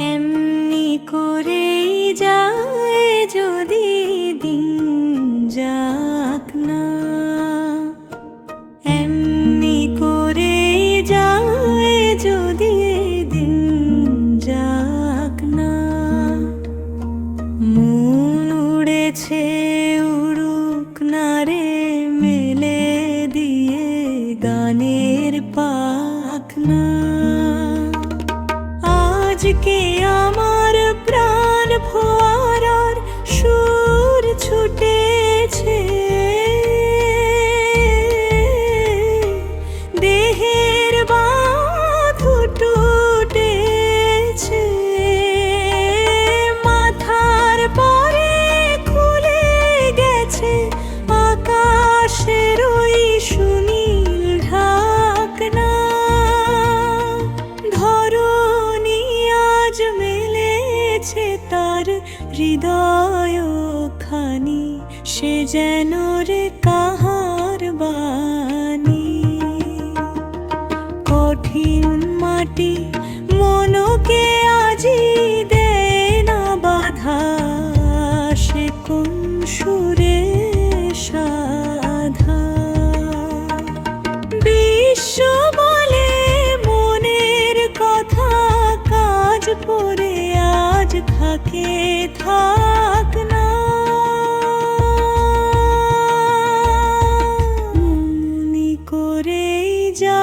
এমনি করেই যায় যদি দিন যাক না। এমনি করে যায় যদি দিন যাক না। মন উড়েছে, উড়ুক না রে, মেলে দিয়ে গানের পাখনা। আজকে আমার প্রাণ ফোয়ারার সুর ছুটেছে। দেহের বাঁধু টুটেছে। মাথার পরে খুলে গেছে আকাশের হৃদয় খানি, সে যেন রে কাহার বাণী। কঠিন মাটি মনকে আজি দে না বাধা, সে কোন সুরে সাধা। বিশ্ব বলে মনের কথা কাজ আজ থাকে থাক না। মনি করেই যা